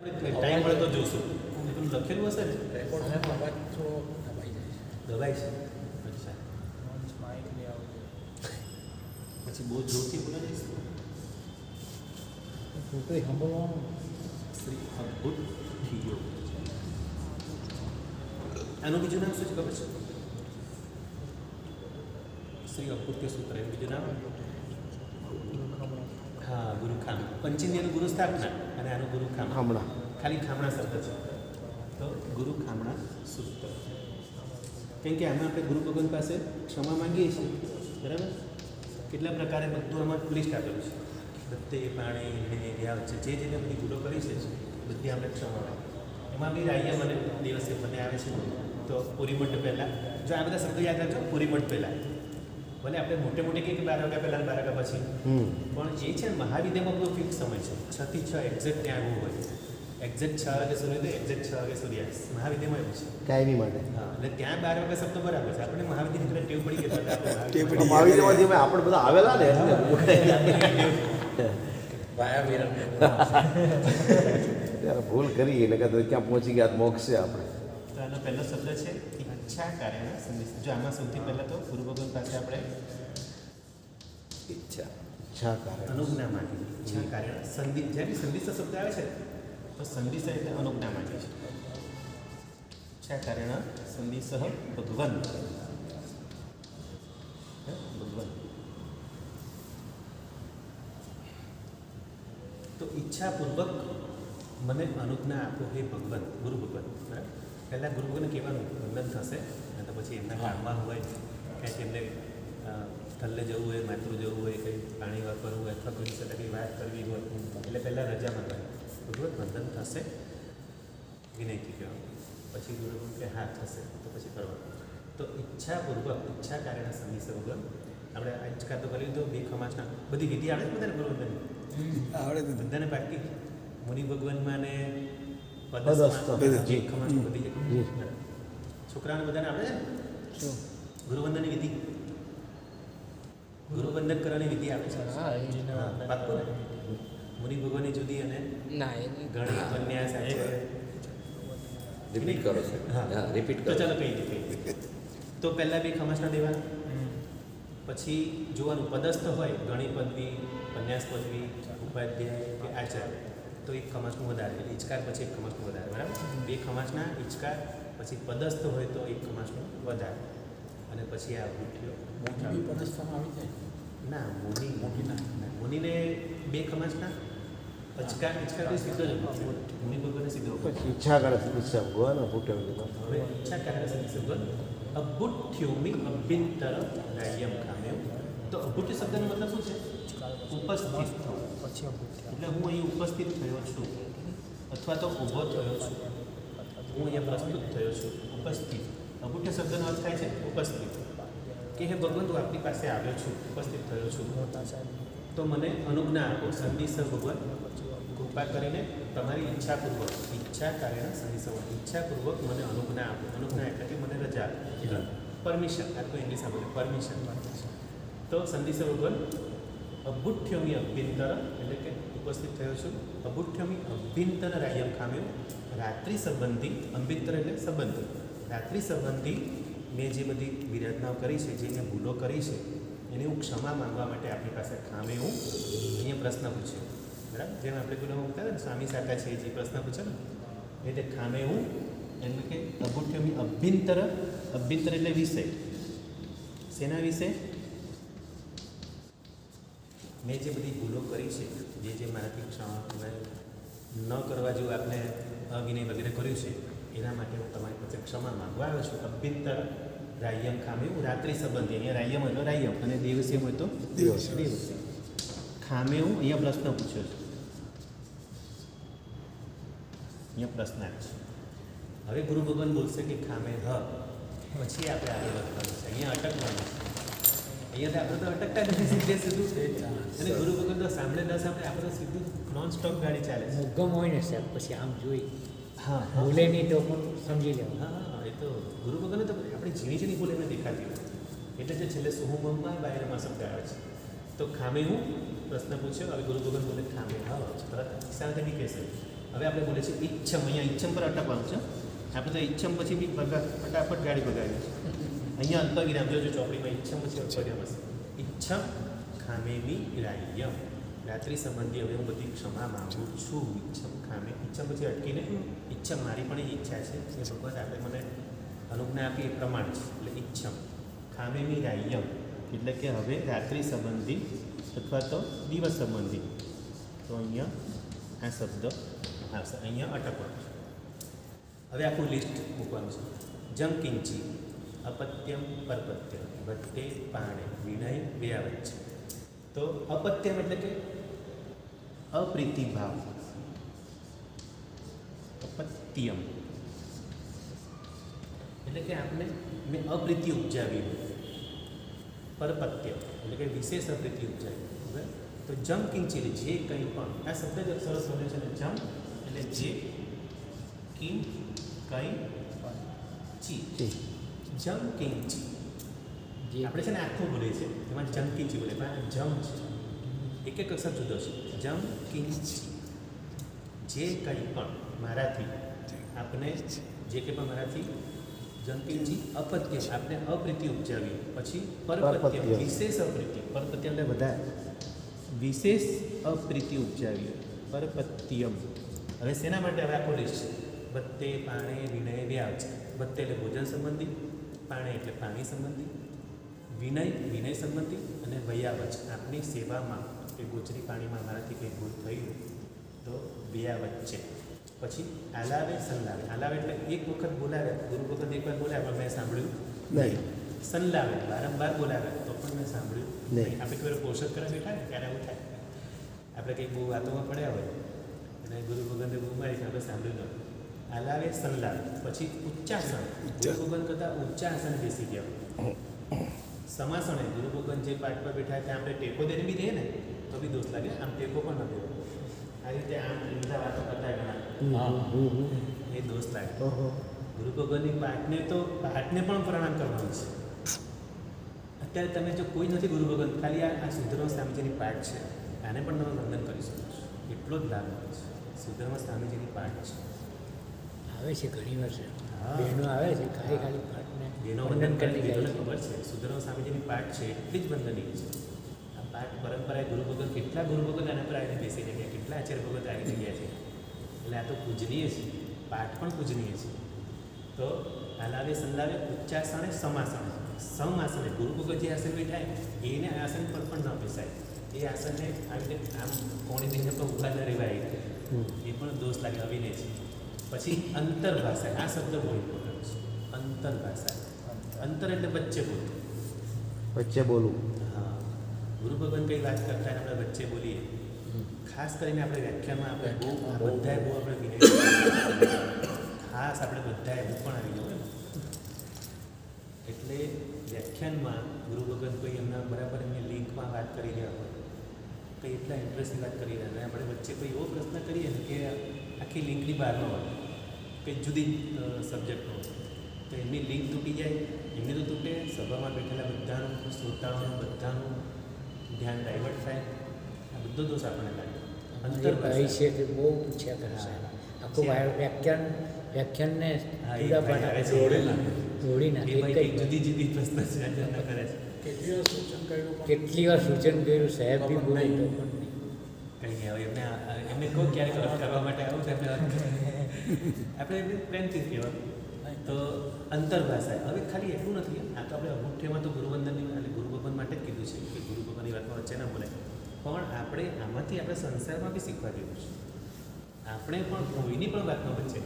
Time મળે તો જોશું. પેલું લખેલું હશે ને? રેકોર્ડમાં અવાજ થોડો દબાઈ જાય. છે. દવાઈ છે અચ્છા પછી બહુ જોરથી બોલે જઈશ પૂરતું સાંભળવાનું. શ્રી અદ્ભુત ગયો આનું બીજું નામ શું છે ખબર છે? શ્રી અકૃત્ય સૂત્ર એનું બીજું નામ? હા ગુરુખાન ખામ પંચિંદ્રિયનું ગુરુ સ્થાપના અને આનું ગુરુ ખામણા. ખાલી ખામણા શબ્દ છે. તો ગુરુ ખામણા સૂત્ર. કેમ કે આમાં આપણે ગુરુ ભગવાન પાસે ક્ષમા માંગીએ છીએ. બરાબર? કેટલા પ્રકારે બધું આમાં લિસ્ટ આપેલું છે. બધે પાણી છે જે જેને બધી ભૂલો કરી છે બધી આપણે ક્ષમા એમાં બી રાહ્ય મને દિવસે મને આવે છે. તો પૂરીમઠ પહેલાં. જો આ બધા શબ્દો યાદ રાખજો પૂરીમઠ પહેલાં. ભલે આપણે મોટે મોટે કહીએ કે બાર વાગ્યા પહેલાં બાર વાગ્યા પછી. પણ જે છે ને મહાવિદ્યામાં બધો ફિક્સ સમય છે. છ થી છ એક્ઝેક્ટ ત્યાં આવવું હોય. એક્ઝેક્ટ છ વાગે સૂર્ય તો એક્ઝેક્ટ છ વાગે સૂર્યાસ્ત. મહાવિદ્યામાં એવું છે. કાયમી માટે. હા એટલે ત્યાં બાર વાગે શબ્દ બરાબર છે. આપણે મહાવિદ્ય નીકળે ટેવ પડી ગઈ. એટલે આપણે બધા આવેલા ને ભૂલ કરી એટલે કે ક્યાં પહોંચી ગયા મોક્ષ છે આપણે. તો એનો પહેલો શબ્દ છે ઈચ્છા કાર્યના સંદેશ. જો આમાં સૌથી પહેલાં તો ગુરુ ભગવાન પાસે આપણે ઈચ્છા. ઈચ્છા કાર્ય અનુજ્ઞા માટે. ઈચ્છા કાર્ય સંધિ જ્યારે સંધિસ્થ શબ્દ આવે છે. તો સંધિસ્થ એટલે અનુજ્ઞા માટે છે. ઈચ્છા કાર્યના સંધિસહ ભગવાન. હે? ભગવાન. તો ઈચ્છાપૂર્વક મને અનુજ્ઞા આપો હે ભગવાન ગુરુ ભગવાન. બરાબર? પહેલાં ગુરુ ભગવાનને કહેવાનું વંદન થશે અને તો પછી એમના કામમાં હોય કંઈક એમને થલ્લે જવું હોય માતૃ જવું હોય કંઈ પાણી વાપરવું હોય અથવા કોઈ સાથે કંઈ વાત કરવી હોય એટલે પહેલાં રજા માંગવાની ભગવત વંદન થશે વિનયથી કહેવાનું. પછી ગુરુ કે હા થશે તો પછી કરવાનું. તો ઈચ્છાપૂર્વક ઈચ્છા કારણે સંદેશ વગર આપણે આજકાલ તો કરી તો બે ખમાચના બધી વિધિ આવે જ બધાને ગુરુ આવડે બધાને બાકી મુનિ ભગવાનમાં ને છોકરાઓને બધાને આપણે છે? શું? ગુરુવંદનની વિધિ. ગુરુવંદન કરવાની વિધિ આવે છે? હા એ હા, પાક્કું ને? મુનિ ભગવાનની જુદી અને ના એ ગણી કન્યા સાથે રિપીટ કરો છો હા. હા રિપીટ તો કરો. ચાલો કહી દઈએ તો પહેલાં બે ખમાસના દેવા. પછી જોવાનું પદસ્થ હોય ગણી પદવી કન્યાસ પદવી ઉપાધ્યાય કે આચાર્ય. તો એક ખમાસનું વધારે એટલે ઈચકાર પછી એક ખમાસનું વધારે બરાબર? બે ખમાસના ઇચકાર પછી પદસ્થ હોય તો એક ખમાસનું વધારે. અને પછી આ ઉઠ્યો મોટી પદસ્થમાં આવી જાય? ના મોની મોટી ના. ના, બે ખમાસના? અચકાર ઇચકાર તો સીધો જ. મુનિ ભગવાનને સીધો પછી ઈચ્છા કરે ઈચ્છા ભગવાન હવે ઈચ્છા કારણે સંસર્ગન અભુઠ્યોમી અભ્યંતર રાયમ ખામ્યો તો અભુઠ્ય શબ્દનો મતલબ શું છે? ઉપસ્થિત થવું. પછી એટલે હું અહીં ઉપસ્થિત થયો છું. અથવા તો ઊભો થયો છું. હું અહીંયા પ્રસ્તુત થયો છું. ઉપસ્થિત. અભુઠ્ય શબ્દનો અર્થ થાય છે ઉપસ્થિત. કે હે ભગવાન હું આપની પાસે આવ્યો છું. ઉપસ્થિત થયો છું. મોટા તો મને અનુજ્ઞા આપો. સંદેશ ભગવાન કૃપા કરીને તમારી ઈચ્છાપૂર્વક ઈચ્છા કારણે સંદેશ ઈચ્છાપૂર્વક મને અનુજ્ઞા આપો. અનુજ્ઞા એટલે કે મને રજા પરમિશન. આ તો ઇંગ્લિશ આપણે પરમિશન. તો સંદેશ ભગવાન અભુઠ્યમી અભ્યંતર એટલે કે ઉપસ્થિત થયો છું. અભુઠ્યમી અભ્યંતર રાયમ ખામ્યો રાત્રિ સંબંધી, અભ્યંતર એટલે સંબંધી. રાત્રિ સંબંધી મેં જે બધી વિરાધનાઓ કરી છે, જે મેં ભૂલો કરી છે, એને હું ક્ષમા માંગવા માટે આપણી પાસે ખામે હું અહીંયા પ્રશ્ન પૂછ્યો. બરાબર? જેમ આપણે પેલો મૂકતા ને, સ્વામી સાકા છે જે પ્રશ્ન પૂછે ને, એટલે ખામે હું એટલે કે અભુઠ્યમી અભ્યંતર અભ્યંતર એટલે વિષય. શેના વિશે મેં જે બધી ભૂલો કરી છે જે જે મારાથી ક્ષમા ન કરવા જેવું આપણે અવિનય વગેરે કર્યું છે એના માટે હું તમારી પાસે ક્ષમા માગવા આવ્યો છું. અભ્યંતર રાયમ ખામ્યું રાત્રિ સંબંધી અહીંયા રાયમ હોય તો રાયમ અને દિવસે હોય તો દિવસ. દિવસ. હું અહીંયા પ્રશ્ન પૂછ્યો છે. અહીંયા પ્રશ્ન છે. હવે ગુરુ ભગવાન બોલશે કે ખામે હ. પછી આપણે આગળ વધવાનું છે. અહીંયા અટકવાનું છે. અહીંયાથી આપણે તો અટકતા નથી સીધે સીધું છે અને ગુરુ ભગવાન તો સાંભળે ન સાંભળે આપણે તો સીધું નોન સ્ટોપ ગાડી ચાલે છે. ગમ હોય ને સાહેબ પછી આમ જોઈ. હા ભૂલે નહીં તો પણ સમજી લેવું. હા એ તો ગુરુ ભગવાન તો આપણી ઝીણી ઝીણી ભૂલ એમને દેખાતી હોય. એટલે જે છેલ્લે સુહુમમાં બાયરમાં શબ્દ આવે છે. તો ખામે હું? પ્રશ્ન પૂછ્યો હવે ગુરુ ભગવાન બોલે ખામે હા તરત શાંતિથી કહેશે હવે આપણે બોલે છે ઈચ્છમ. અહીંયા ઈચ્છમ પર અટકવાનું છે. આપણે તો ઈચ્છમ પછી બી ફટાફટ ગાડી ભગાવી છે. અહીંયા અલ્પવિરામ જોજો, ચોપડીમાં ઈચ્છમ પછી અલ્પવિરામ હશે. ઈચ્છમ ખામેમી ગ્રાહ્યમ. રાત્રિ સંબંધી હવે હું બધી ક્ષમા માંગુ છું. ઈચ્છમ ખામે. ઈચ્છમ પછી અટકીને ઈચ્છમ મારી પણ એ ઈચ્છા છે એ ભગવાન આપણે મને અનુજ્ઞા આપી એ પ્રમાણે છે. એટલે ઈચ્છમ ખામેમી રાહ્યમ એટલે કે હવે રાત્રિ સંબંધી અથવા તો દિવસ સંબંધી. તો અહીંયા આ શબ્દ આવશે. અહીંયા અટકવાનું છે. હવે આખું લિસ્ટ મૂકવાનું છે. જમ કિંચી. અપત્યમ પરપત્ય વત્તે પાણે વિનય છે તો અપત્યમ એટલે કે અપ્રીતિભાવ અપત્યમ એટલે કે આપણે મેં અપ્રીતિ ઉપજાવી પરપત્ય એટલે કે વિશેષ અપ્રીતિ ઉપજાવી બરાબર તો જમ કિંચિત જે કંઈ પણ આ શબ્દ જ સરસ બન્યો છે ને જમ એટલે જે કિં કંઈ ચી જી. જમ કિંચી જે આપણે છે ને આખું બોલીએ છીએ એમાં જમ કિંચી બોલે પણ જમ છે. એક એક અક્ષર જુદો છે. જમ કિંચી જે કંઈ પણ મારાથી આપને જે કંઈ પણ મારાથી જંકિંચી અપત્યમ આપણે અપ્રીતિ ઉપજાવી. પછી પરપત્યમ. વિશેષ અપ્રીતિ. પરપત્યમ એટલે વધારે વિશેષ અપ્રીતિ ઉપજાવી. પરપત્યમ. હવે શેના માટે હવે આખો લિસ્ટ છે. બત્તે પાણે વિનય વ્યાજ. બત્તે એટલે ભોજન સંબંધી. પાણે એટલે પાણી સંબંધી વિનય વિનય સંબંધી અને વયાવચ આપની સેવામાં કે ગોચરી પાણીમાં મારાથી કંઈ ભૂલ થઈ તો વ્યાવચ છે. પછી આલાવે સંલાવે. આલાવે એટલે એક વખત બોલાવે ગુરુ વખત એક વાર બોલાવે પણ મેં સાંભળ્યું નહીં. સંલાવે વારંવાર બોલાવે તો પણ મેં સાંભળ્યું નહીં. આપણે કોઈ પોષક કરે બેઠા ને ત્યારે આવું થાય. આપણે કંઈક બહુ વાતોમાં પડ્યા હોય અને ગુરુ ભગવાનને બહુ મારી આપણે સાંભળ્યું ન આલાવે સંલાપ પછી ઉચ્ચાસન. ગુરુ ભગવાન કરતાં ઉચ્ચાસન બેસી ગયા. સમાસણે ગુરુ ભગવાન જે પાઠ પર બેઠા ત્યાં આપણે ટેકો દઈને બી રહીએ ને તો બી દોષ લાગે. આમ ટેકો પણ ન દેવો. આ રીતે આમ બધા વાતો કરતા ઘણા. એ દોષ લાગે. ગુરુ ભગવાનની પાઠને તો પાઠને પણ પ્રણામ કરવાનું છે. અત્યારે તમે જો કોઈ નથી ગુરુ ભગવાન ખાલી આ સુધર્મ સ્વામીજીની પાઠ છે. આને પણ તમે વંદન કરી શકો છો. એટલો જ લાભ છે. સુધર્મ સ્વામીજીની પાઠ છે. આવે છે ઘણી વાર છે. બહેનો આવે છે ખાલી ખાલી પાઠને બહેનો વંદન કરી બધાને ખબર છે સુધર્મ સ્વામીજીની પાઠ છે એટલી જ વંદનીય છે. આ પાઠ પરંપરાએ ગુરુ ભગત કેટલા ગુરુ ભગત આના પર આવીને બેસી ગયા કેટલા આચાર્ય ભગત આવી ગયા છે. એટલે આ તો પૂજનીય છે પાઠ પણ પૂજનીય છે. તો હલાવે સંલાવે ઉચ્ચાસણે સમાસણે સમાસણે ગુરુ ભગત જે આસન બેઠાય એને આ આસન પર પણ ન બેસાય. એ આસનને આવી રીતે આમ કોણી દઈને તો ઊભા ન રહેવાય. એ પણ દોષ લાગે અવિનય છે. પછી અંતરભાષા આ શબ્દ બહુ ઇમ્પોર્ટન્ટ છે. અંતરભાષા અંતર એટલે વચ્ચે બોલવું. વચ્ચે બોલવું. હા. ગુરુ ભગવાન કંઈ વાત કરતા આપણે વચ્ચે બોલીએ. ખાસ કરીને આપણે વ્યાખ્યાનમાં આપણે બહુ બધાએ બહુ આપણે વિનય ખાસ આપણે બધાએ હું પણ આવી ગયો એટલે વ્યાખ્યાનમાં ગુરુ ભગવાન કોઈ એમના બરાબર એમની લિંકમાં વાત કરી રહ્યા હોય કંઈ એટલા ઇન્ટરેસ્ટની વાત કરી રહ્યા અને આપણે વચ્ચે કોઈ એવો પ્રશ્ન કરીએ ને કે આખી લિંકની બહારનો હોય કે જુદી સબ્જેક્ટનો હોય. તો એમની લિંક તૂટી જાય એમની તો તૂટે સભામાં બેઠેલા બધાનું શ્રોતાઓનું બધાનું ધ્યાન ડાયવર્ટ થાય. આ બધો દોષ આપણને લાગે. અંતર ભાઈ છે તે બહુ પૂછ્યા કરે છે. આખું. વ્યાખ્યાન વ્યાખ્યાનને પૂરા છે. દોડી નાખે જુદી જુદી પ્રશ્ન છે કરે છે. કેટલી વાર સૂચન કર્યું કેટલી વાર સૂચન કર્યું સાહેબ બી તો બોલે તો નહીં હવે એમને એમને કહો ક્યારેક વાત કરવા માટે આવું એમને આપણે એમને પ્રેમથી કહેવાનું તો અંતરભાષા હવે ખાલી એટલું નથી. આ તો આપણે અમુઠ્યમાં તો ગુરુવંદનની, એટલે ગુરુ ભગવાન માટે જ કીધું છે કે ગુરુ ભગવાનની વાતમાં વચ્ચે ના બોલાય. પણ આપણે આમાંથી, આપણે સંસારમાં બી શીખવા જેવું છે. આપણે પણ કોઈની પણ વાતમાં વચ્ચે.